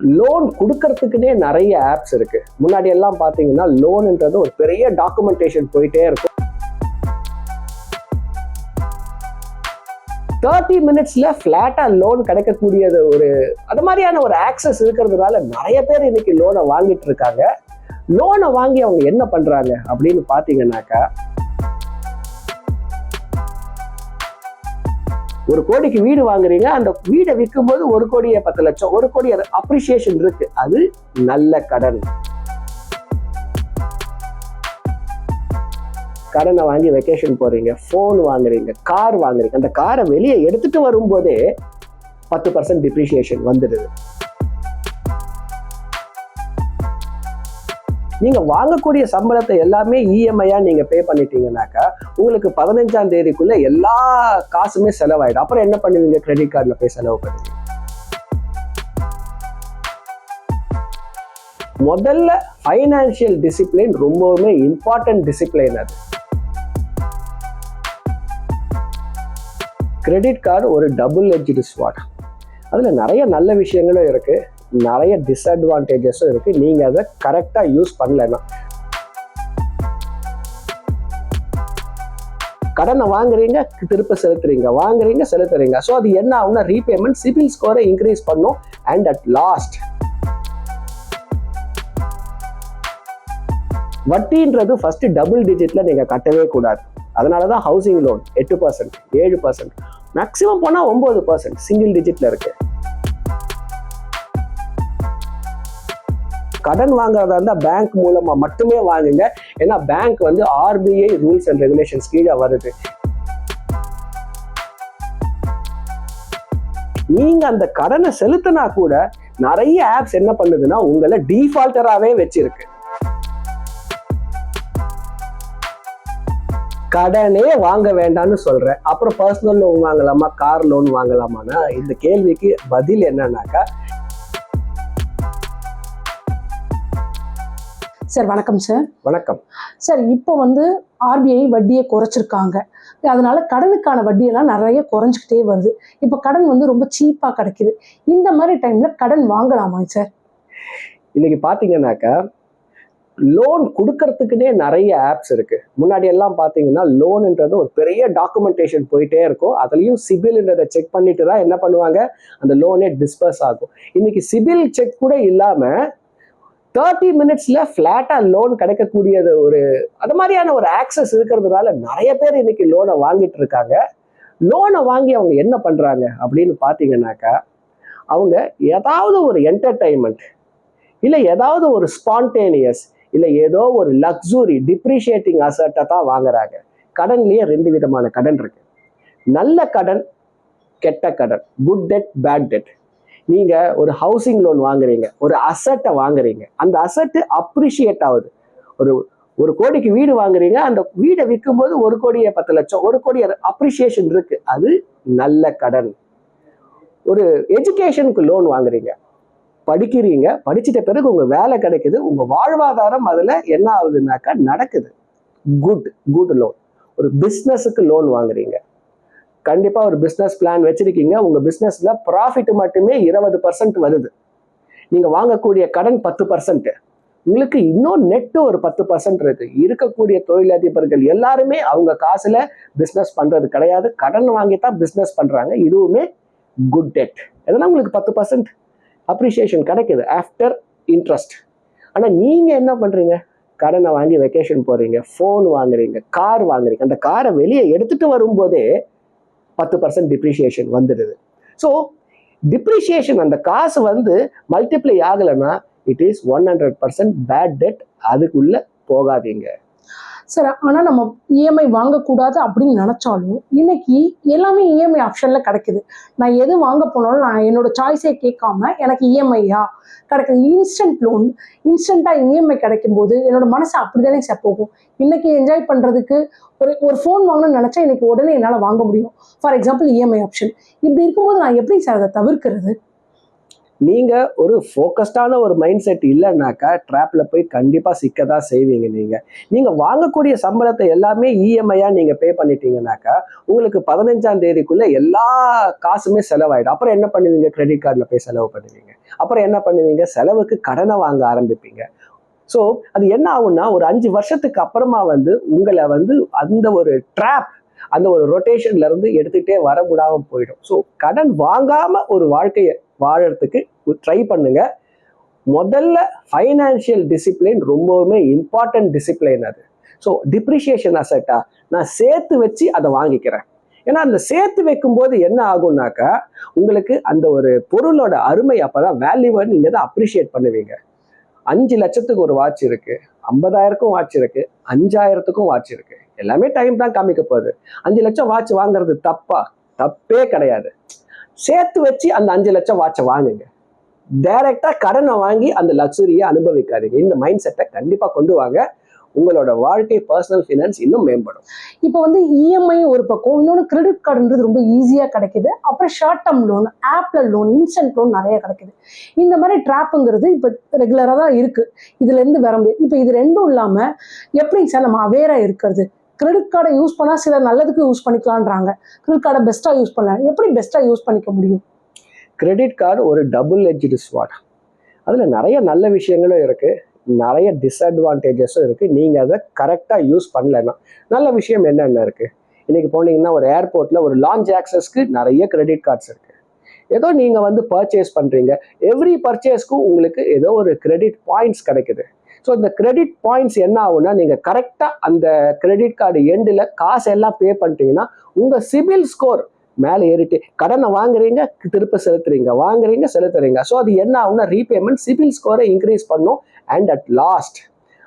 Loan கொடுக்கறதுக்குன்னே நிறைய apps இருக்கு. முன்னாடி எல்லாம் பாத்தீங்கன்னா லோன்ன்றது ஒரு பெரிய டாக்குமெண்டேஷன் போயிட்டே இருக்கும். தேர்ட்டி மினிட்ஸ்ல ஃபிளாட்டா லோன் கிடைக்கக்கூடியது ஒரு அது மாதிரியான ஒரு ஆக்சஸ் இருக்கிறதுனால நிறைய பேர் இன்னைக்கு லோனை வாங்கிட்டு இருக்காங்க. லோனை வாங்கி அவங்க என்ன பண்றாங்க அப்படின்னு பாத்தீங்கன்னாக்கா ஒரு கோடிக்கு வீடு வாங்குறீங்க அந்த வீடை விற்கும்போது ஒரு கோடியே பத்து லட்சம் ஒரு கோடி அப்ரிசியேஷன் இருக்கு. அது நல்ல கடன். கடனை வாங்கி வெக்கேஷன் போறீங்க ஃபோன் வாங்குறீங்க கார் வாங்குறீங்க. அந்த காரை வெளியே எடுத்துட்டு வரும்போதே பத்து பர்சன்ட் டிப்ரிசியேஷன் வந்துடுது. நீங்க வாங்கக்கூடிய சம்பளத்தை எல்லாமே இஎம்ஐயா நீங்க பே பண்ணிட்டீங்கன்னாக்கா உங்களுக்கு பதினஞ்சாம் தேதிக்குள்ள எல்லா காசுமே செலவாயிடும். அப்புறம் என்ன பண்ணுவீங்க? கிரெடிட் கார்டில் போய் செலவு பண்ணுவீங்க. முதல்ல ஃபைனான்சியல் டிசிப்ளின் ரொம்பவுமே இம்பார்ட்டன்ட் டிசிப்ளின் அது. கிரெடிட் கார்டு ஒரு டபுள் எட்ஜ்டு ஸ்வாட் அதில் நிறைய நல்ல விஷயங்களும் இருக்கு. நிறைய டிஸ்அட்வான்டேஜஸும் இருக்கு. நீங்க அதை கரெக்டாக யூஸ் பண்ணலைன்னா. கடனை வாங்குறீங்க திருப்ப செலுத்துறீங்க. வாங்குறீங்க செலுத்துறீங்க. ஸோ அது என்ன ஆகும்னா ரீபேமெண்ட் சிபில் ஸ்கோரை இன்க்ரீஸ் பண்ணும். அண்ட் அட் லாஸ்ட் வட்டின்றது ஃபர்ஸ்ட் டபுள் டிஜிட்ல நீங்க கட்டவே கூடாது. அதனால தான் ஹவுசிங் லோன் எட்டு பர்சன்ட் ஏழு பர்சன்ட் மேக்ஸிமம் போனால் ஒம்பது பர்சன்ட் சிங்கிள் டிஜிட்ல இருக்கு. கடன் வாங்குறதா இருந்தால் பேங்க் மூலமாக மட்டுமே வாங்குங்க. ஏன்னா பேங்க் வந்து ஆர்பிஐ ரூல்ஸ் அண்ட் ரெகுலேஷன்ஸ் கீழே வருது. நீங்க அந்த கடனை செலுத்தினா கூட நிறைய ஆப்ஸ் என்ன பண்ணுதுன்னா உங்களை டிஃபால்டராகவே வச்சிருக்கு. கடனே வாங்க வேண்டாம்னு சொல்றேன். அப்புறம் பர்சனல் லோன் வாங்கலாமா? கார் லோன் வாங்கலாமான்னா இந்த கேள்விக்கு பதில் என்னன்னாக்கா சார் வணக்கம் சார். வணக்கம். சார் இப்போ வந்து ஆர்பிஐ வட்டியை குறைச்சிருக்காங்க. அதனால கடனுக்கான வட்டியெல்லாம் நிறைய குறைஞ்சிக்கிட்டே வருது. இப்போ கடன் வந்து ரொம்ப சீப்பாக கிடைக்குது. இந்த மாதிரி டைம்ல கடன் வாங்கலாமா சார்? இன்னைக்கு பாத்தீங்கன்னாக்கா லோன் கொடுக்கறதுக்குனே நிறைய ஆப்ஸ் இருக்கு. முன்னாடி எல்லாம் பாத்தீங்கன்னா லோன்ன்றது ஒரு பெரிய டாக்குமெண்டேஷன் போயிட்டே இருக்கும். அதுலயும் சிபில்ன்றதை செக் பண்ணிட்டு தான் என்ன பண்ணுவாங்க? அந்த லோனே டிஸ்பர்ஸ் ஆகும். இன்னைக்கு சிபில் செக் கூட இல்லாம தேர்ட்டி மினிட்ஸில் ஃப்ளாட்டாக லோன் கிடைக்கக்கூடியது ஒரு அது மாதிரியான ஒரு ஆக்சஸ் இருக்கிறதுனால நிறைய பேர் இன்னைக்கு லோனை வாங்கிட்டு இருக்காங்க. லோனை வாங்கி அவங்க என்ன பண்ணுறாங்க அப்படின்னு பார்த்தீங்கன்னாக்கா அவங்க ஏதாவது ஒரு என்டர்டைன்மெண்ட் இல்லை ஏதாவது ஒரு ஸ்பான்டேனியஸ் இல்லை ஏதோ ஒரு லக்ஸுரி டிப்ரிஷியேட்டிங் அசட்டை தான் வாங்குறாங்க. கடன்லேயே ரெண்டு விதமான கடன் இருக்கு. நல்ல கடன் கெட்ட கடன் குட் டெட் பேட் டெட் நீங்க ஒரு ஹவுசிங் லோன் வாங்குறீங்க ஒரு அசட்டை வாங்குறீங்க. அந்த அசட்டு அப்ரிஷியேட் ஆகுது. ஒரு ஒரு கோடிக்கு வீடு வாங்குறீங்க அந்த வீடை விற்கும் போது ஒரு கோடியே பத்து லட்சம் ஒரு கோடி அப்ரிஷியேஷன் இருக்கு. அது நல்ல கடன். ஒரு எஜுகேஷனுக்கு லோன் வாங்குறீங்க. படிக்கிறீங்க படிச்சிட்ட பிறகு உங்க வேலை கிடைக்குது உங்க வாழ்வாதாரம் அதுல என்ன ஆகுதுனாக்கா நடக்குது. குட் குட் லோன் ஒரு பிஸ்னஸுக்கு லோன் வாங்குறீங்க. கண்டிப்பா ஒரு பிஸ்னஸ் பிளான் வச்சிருக்கீங்க. உங்க பிஸ்னஸில் ப்ராஃபிட் மட்டுமே இருபது பர்சன்ட் வருது. நீங்க வாங்கக்கூடிய கடன் பத்து பர்சன்ட் உங்களுக்கு இன்னும் நெட்டு ஒரு பத்து பர்சன்ட் இருக்கு. இருக்கக்கூடிய தொழிலதிபர்கள் எல்லாருமே அவங்க காசுல பிஸ்னஸ் பண்றது கிடையாது. கடன் வாங்கி தான் பிஸ்னஸ் பண்றாங்க. இதுவுமே குட் டெட் எதனா உங்களுக்கு பத்து பர்சன்ட் அப்ரிசியேஷன் கிடைக்குது. ஆஃப்டர் இன்ட்ரெஸ்ட் ஆனால் நீங்கள் என்ன பண்ணுறீங்க கடனை வாங்கி வெக்கேஷன் போகிறீங்க ஃபோன் வாங்குறீங்க. கார் வாங்குறீங்க. அந்த காரை வெளியே எடுத்துட்டு வரும்போதே பத்து பர்சன்ட் டிப்ரிஷியேஷன் வந்துடுது. ஸோ டிப்ரிஷியேஷன் அந்த காசு வந்து மல்டிப்ளை ஆகலைன்னா it is one hundred percent bad debt அதுக்குள்ளே போகாதீங்க. சார் ஆனால் நம்ம இஎம்ஐ வாங்கக்கூடாது அப்படின்னு நினச்சாலும் இன்னைக்கு எல்லாமே இஎம்ஐ ஆப்ஷனில் கிடைக்குது. நான் எது வாங்க போனாலும் நான் என்னோட சாய்ஸே கேட்காம எனக்கு இஎம்ஐயா கிடைக்குது. இன்ஸ்டன்ட் லோன் இன்ஸ்டண்ட்டாக இஎம்ஐ கிடைக்கும் போது என்னோட மனசு அப்படிதானே சார் போகும். இன்னைக்கு என்ஜாய் பண்ணுறதுக்கு ஒரு ஒரு ஃபோன் வாங்கணும்னு நினச்சா இன்னைக்கு உடனே என்னால் வாங்க முடியும். ஃபார் எக்ஸாம்பிள் இஎம்ஐ ஆப்ஷன் இப்படி இருக்கும்போது நான் எப்படி சார் அதை தவிர்க்கிறது? நீங்கள் ஒரு ஃபோக்கஸ்டான ஒரு மைண்ட் செட் இல்லைன்னாக்கா ட்ராப்பில் போய் கண்டிப்பாக சிக்க தான் செய்வீங்க நீங்கள் நீங்கள் வாங்கக்கூடிய சம்பளத்தை எல்லாமே இஎம்ஐயாக நீங்கள் பே பண்ணிட்டீங்கன்னாக்கா உங்களுக்கு பதினஞ்சாம் தேதிக்குள்ளே எல்லா காசுமே செலவாயிடும். அப்புறம் என்ன பண்ணுவீங்க? கிரெடிட் கார்டில் போய் செலவு பண்ணுவீங்க. அப்புறம் என்ன பண்ணுவீங்க? செலவுக்கு கடனை வாங்க ஆரம்பிப்பீங்க. ஸோ அது என்ன ஆகும்னா ஒரு அஞ்சு வருஷத்துக்கு அப்புறமா வந்து உங்களை வந்து அந்த ஒரு ட்ராப் அந்த ஒரு ரொட்டேஷன்ல இருந்து எடுத்துக்கிட்டே வரக்கூடாமல் போயிடும். ஸோ கடன் வாங்காம ஒரு வாழ்க்கையை வாழறதுக்கு ட்ரை பண்ணுங்க. முதல்ல ஃபைனான்சியல் டிசிப்ளின் ரொம்பவுமே இம்பார்ட்டன்ட் டிசிப்ளின் அது. ஸோ டிப்ரிஷியேஷன் அசட்டா நான் சேர்த்து வச்சு அதை வாங்கிக்கிறேன். ஏன்னா அந்த சேர்த்து வைக்கும்போது என்ன ஆகும்னாக்கா உங்களுக்கு அந்த ஒரு பொருளோட அருமை அப்பதான் வேல்யூவை நீங்கள் தான் அப்ரிஷியேட் பண்ணுவீங்க. அஞ்சு லட்சத்துக்கு ஒரு வாட்ச் இருக்கு ஐம்பதாயிரக்கும் வாட்ச் இருக்கு அஞ்சாயிரத்துக்கும் வாட்ச் இருக்கு. எல்லாமே டைம் தான் காமிக்க போகுது. அஞ்சு லட்சம் வாட்ச் வாங்குறது தப்பா? தப்பே கிடையாது. சேர்த்து வச்சு அந்த அஞ்சு லட்சம் வாட்சை வாங்குங்க. டைரக்டா கடனை வாங்கி அந்த லக்ஸுரியை அனுபவிக்காதீங்க. இந்த மைண்ட் செட்டை கண்டிப்பா கொண்டு வாங்க. உங்களோட வாழ்க்கை பர்சனல் ஃபினான்ஸ் இன்னும் மேம்படும். இப்போ வந்து இஎம்ஐ ஒரு பக்கம் இன்னொன்று கிரெடிட் கார்டுன்றது ரொம்ப ஈஸியாக கிடைக்குது. அப்புறம் ஷார்ட் டேர்ம் லோன் ஆப்பில் லோன் இன்ஸ்டன்ட் லோன் நிறைய கிடைக்குது. இந்த மாதிரி ட்ராப்புங்கிறது இப்போ ரெகுலராக தான் இருக்குது இதுலேருந்து வர முடியாது. இப்போ இது ரெண்டும் இல்லாமல் எப்படிங்க சார் நம்ம அவேராக இருக்கிறது? கிரெடிட் கார்டை யூஸ் பண்ணால் சில நல்லதுக்கு யூஸ் பண்ணிக்கலான்றாங்க கிரெடிட் கார்டை பெஸ்ட்டாக யூஸ் பண்ணலாம் எப்படி பெஸ்ட்டாக யூஸ் பண்ணிக்க முடியும்? கிரெடிட் கார்டு ஒரு டபுள் எட்ஜ்டு ஸ்வாட் அதில் நிறைய நல்ல விஷயங்களும் இருக்குது நிறைய டிஸ்அட்வான்டேஜஸும் இருக்குது நீங்கள் அதை கரெக்டாக யூஸ் பண்ணலைன்னா நல்ல விஷயம் என்னென்ன இருக்குது இன்றைக்கி போனீங்கன்னா ஒரு ஏர்போர்ட்டில் ஒரு லான்ச் ஆக்சஸ்க்கு நிறைய கிரெடிட் கார்ட்ஸ் இருக்குது ஏதோ நீங்கள் வந்து பர்ச்சேஸ் பண்ணுறீங்க எவ்ரி பர்ச்சேஸ்க்கும் உங்களுக்கு ஏதோ ஒரு கிரெடிட் பாயிண்ட்ஸ் கிடைக்குது. ஸோ இந்த கிரெடிட் பாயிண்ட்ஸ் என்ன ஆகும்னா நீங்கள் கரெக்டாக அந்த கிரெடிட் கார்டு எண்டில் காசு எல்லாம் பே பண்ணிட்டீங்கன்னா உங்கள் சிபில் ஸ்கோர் மேலே ஏறிட்டு கடனை வாங்குறீங்க திருப்ப செலுத்துறீங்க வாங்குறீங்க செலுத்துறீங்க. ஸோ அது என்ன ஆகும்னா ரீபேமெண்ட் சிபில் ஸ்கோரை இன்க்ரீஸ் பண்ணும். அண்ட் அட் லாஸ்ட்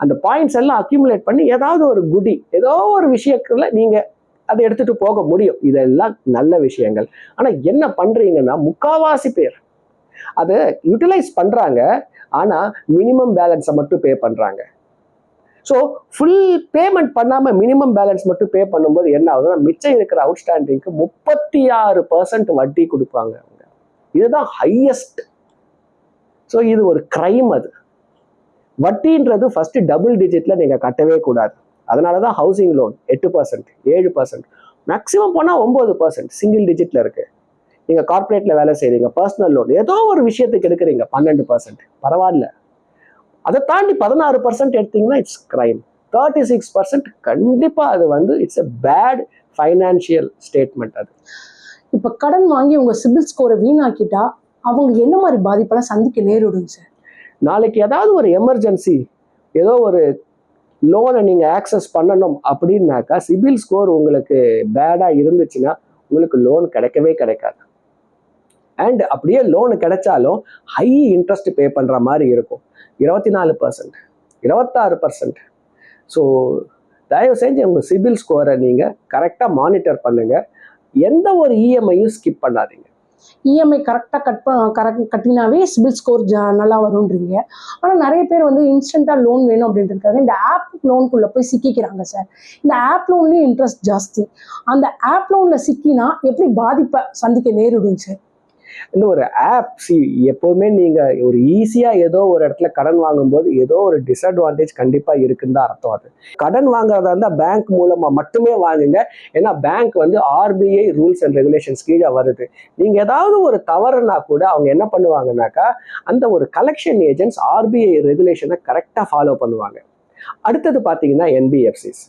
அந்த பாயிண்ட்ஸ் எல்லாம் அக்யூமுலேட் பண்ணி ஏதாவது ஒரு குடி ஏதோ ஒரு விஷயத்துல நீங்கள் அதை எடுத்துகிட்டு போக முடியும். இதெல்லாம் நல்ல விஷயங்கள். ஆனால் என்ன பண்ணுறீங்கன்னா முக்காவாசி பேர் அதை யூட்டிலைஸ் பண்ணுறாங்க ஆனால் மினிமம் பேலன்ஸை மட்டும் பே பண்ணுறாங்க ஸோ ஃபுல் பேமெண்ட் பண்ணாமல் மினிமம் பேலன்ஸ் மட்டும் பே பண்ணும்போது என்ன ஆகுதுன்னா மிச்சம் இருக்கிற அவுட்ஸ்டாண்டிங்க்கு முப்பத்தி ஆறு பர்சன்ட் வட்டி கொடுப்பாங்க அவங்க. இதுதான் ஹையஸ்ட் ஸோ இது ஒரு க்ரைம் அது. வட்டின்றது ஃபஸ்ட்டு டபுள் டிஜிட்டில் நீங்கள் கட்டவே கூடாது. அதனால தான் ஹவுசிங் லோன் எட்டு பர்சன்ட் ஏழு பர்சன்ட் மேக்ஸிமம் போனால் ஒம்பது பர்சன்ட் சிங்கிள் டிஜிட்டில் இருக்குது நீங்க கார்ப்பரேட்ல வேலை செய்றீங்க பர்சனல் லோன் ஏதோ ஒரு விஷயத்துக்கு எடுக்கிறீங்க பன்னெண்டு பர்சன்ட் பரவாயில்ல. அதை தாண்டி பதினாறு பர்சன்ட் எடுத்தீங்கன்னா it's crime thirty six percent கண்டிப்பா அது வந்து it's a bad financial statement அது. இப்போ கடன் வாங்கி உங்க சிபில் ஸ்கோரை வீணாக்கிட்டா அவங்க என்ன மாதிரி பாதிப்பெல்லாம் சந்திக்க நேரிடுங்க சார் நாளைக்கு ஏதாவது ஒரு எமர்ஜென்சி ஏதோ ஒரு லோனை நீங்க ஆக்சஸ் பண்ணணும் அப்படின்னாக்கா சிபில் ஸ்கோர் உங்களுக்கு பேடா இருந்துச்சுன்னா உங்களுக்கு லோன் கிடைக்கவே கிடைக்காது. அண்ட் அப்படியே லோன் கிடைச்சாலும் ஹை இன்ட்ரெஸ்ட் பே பண்ணுற மாதிரி இருக்கும். இருபத்தி நாலு பர்சன்ட் இருபத்தாறு பர்சன்ட் ஸோ தயவு செஞ்சு உங்கள் சிபில் ஸ்கோரை நீங்கள் கரெக்டாக மானிட்டர் பண்ணுங்க. எந்த ஒரு இஎம்ஐயும் ஸ்கிப் பண்ணாதீங்க. இஎம்ஐ கரெக்டாக கட் கரெக்ட் கட்டினாவே சிபில் ஸ்கோர் ஜா நல்லா வரும்ன்றீங்க. ஆனால் நிறைய பேர் வந்து இன்ஸ்டண்ட்டாக லோன் வேணும் அப்படின்றதுக்காக இந்த ஆப் லோனுக்குள்ளே போய் சிக்கிக்கிறாங்க சார் இந்த ஆப் லோன்லேயும் இன்ட்ரெஸ்ட் ஜாஸ்தி. அந்த ஆப் லோனில் சிக்கினா எப்படி பாதிப்பை சந்திக்க நேரிடும் சார் இந்த ஒரு ஆப் சி எப்போவுமே நீங்க ஒரு ஈஸியா ஏதோ ஒரு இடத்துல கடன் வாங்கும்போது ஏதோ ஒரு டிஸ்அட்வான்டேஜ் கண்டிப்பா இருக்குன்னு தான் அர்த்தம் அது. கடன் வாங்குறதா இருந்தா பேங்க் மூலமா மட்டுமே வாங்குங்க. ஏன்னா பேங்க் வந்து ஆர்பிஐ ரூல்ஸ் அண்ட் ரெகுலேஷன்ஸ் கீழே வருது. நீங்க ஏதாவது ஒரு தவறுனா கூட அவங்க என்ன பண்ணுவாங்கனாக்கா அந்த ஒரு கலெக்ஷன் ஏஜென்ட்ஸ் ஆர்பிஐ ரெகுலேஷனை கரெக்டாக ஃபாலோ பண்ணுவாங்க. அடுத்தது பார்த்தீங்கன்னா என்பிஎஃப்சிஸ்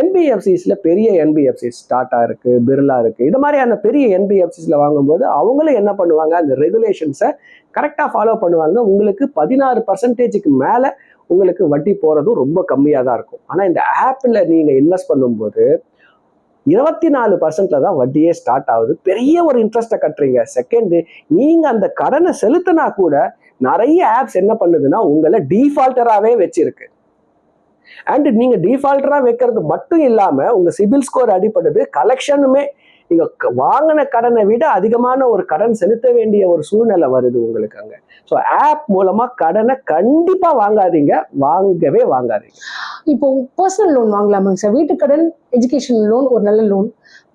என்பிஎஃப்சிஸில் பெரிய என்பிஎஃப்சிஸ் டாட்டா இருக்குது பிர்லா இருக்குது இது மாதிரியான பெரிய என்பிஎஃப்சிஸில் வாங்கும்போது அவங்களும் என்ன பண்ணுவாங்க? அந்த ரெகுலேஷன்ஸை கரெக்டாக ஃபாலோ பண்ணுவாங்க. உங்களுக்கு பதினாறு பர்சன்டேஜுக்கு மேலே உங்களுக்கு வட்டி போகிறதும் ரொம்ப கம்மியாக தான் இருக்கும். ஆனால் இந்த ஆப்பில் நீங்கள் இன்வெஸ்ட் பண்ணும்போது இருபத்தி நாலு பர்சன்ட்ல தான் வட்டியே ஸ்டார்ட் ஆகுது. பெரிய ஒரு இன்ட்ரெஸ்ட்டை கட்டுறீங்க. செகண்டு நீங்கள் அந்த கடனை செலுத்தினா கூட நிறைய ஆப்ஸ் என்ன பண்ணுதுன்னா உங்களை டீஃபால்ட்டராகவே வச்சிருக்கு. அண்ட் நீங்க டீஃபால்ட்டரா வைக்கிறது மட்டும் இல்லாம உங்க சிபில் ஸ்கோர் அடிப்படுது கலெக்ஷனுமே நீங்க வாங்கின கடனை விட அதிகமான ஒரு கடன் செலுத்த வேண்டிய ஒரு சூழ்நிலை வருது உங்களுக்கு அங்க. ஸோ ஆப் மூலமா கடனை கண்டிப்பா வாங்காதீங்க. வாங்கவே வாங்காதீங்க. இப்போ பர்சனல் லோன் வாங்கலாமாங்க சார்? வீட்டு கடன் எஜுகேஷன் லோன் ஒரு நல்ல லோன்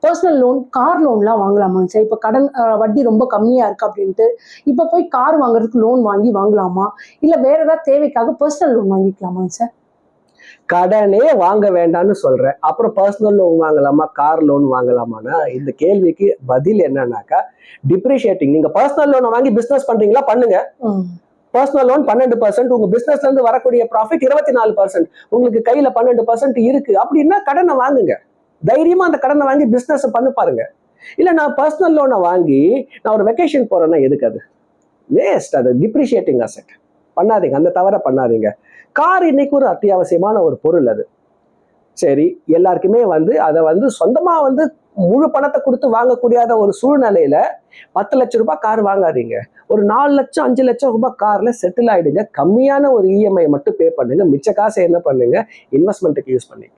பர்சனல் லோன் கார் லோன்லாம் வாங்கலாமாங்க சார்? இப்போ கடன் வட்டி ரொம்ப கம்மியாக இருக்குது அப்படின்ட்டு இப்போ போய் கார் வாங்குறதுக்கு லோன் வாங்கி வாங்கலாமா? இல்லை வேற ஏதாவது தேவைக்காக பர்சனல் லோன் வாங்கிக்கலாமாங்க சார்? கடனே வாங்க வேண்டாம்னு சொல்றேன். அப்புறம் பர்சனல் லோன் வாங்கலாமா? கார் லோன் வாங்கலாமான்னா இந்த கேள்விக்கு பதில் என்னன்னாக்கா டிப்ரிஷியேட்டிங் நீங்க பர்சனல் லோனை வாங்கி பிசினஸ் பண்றீங்களா? பண்ணுங்க. பர்சனல் லோன் பன்னெண்டு பர்சன்ட் உங்க பிசினஸ்ல இருந்து வரக்கூடிய ப்ராஃபிட் இருபத்தி நாலு பர்சன்ட் உங்களுக்கு கையில பன்னெண்டு பர்சன்ட் இருக்கு. அப்படின்னா கடனை வாங்குங்க. தைரியமா அந்த கடனை வாங்கி பிசினஸ் பண்ணி பாருங்க. இல்ல நான் பர்சனல் லோனை வாங்கி நான் ஒரு வெக்கேஷன் போறேன்னா எதுக்கு அது? வேஸ்ட் அது. டிப்ரிஷியேட்டிங் அசெட் பண்ணாதீங்க. அந்த தவறை பண்ணாதீங்க. கார் இன்னைக்கு ஒரு அத்தியாவசியமான ஒரு பொருள் அது. சரி எல்லாருக்குமே வந்து அதை வந்து சொந்தமாக வந்து முழு பணத்தை கொடுத்து வாங்கக்கூடியாத ஒரு சூழ்நிலையில பத்து லட்சம் ரூபாய் கார் வாங்காதீங்க. ஒரு நாலு லட்சம் அஞ்சு லட்சம் ரூபாய் கார்ல செட்டில் ஆயிடுங்க. கம்மியான ஒரு இஎம்ஐ மட்டும் பே பண்ணுங்க. மிச்ச காசை என்ன பண்ணுங்க? இன்வெஸ்ட்மெண்ட்டுக்கு யூஸ் பண்ணுங்க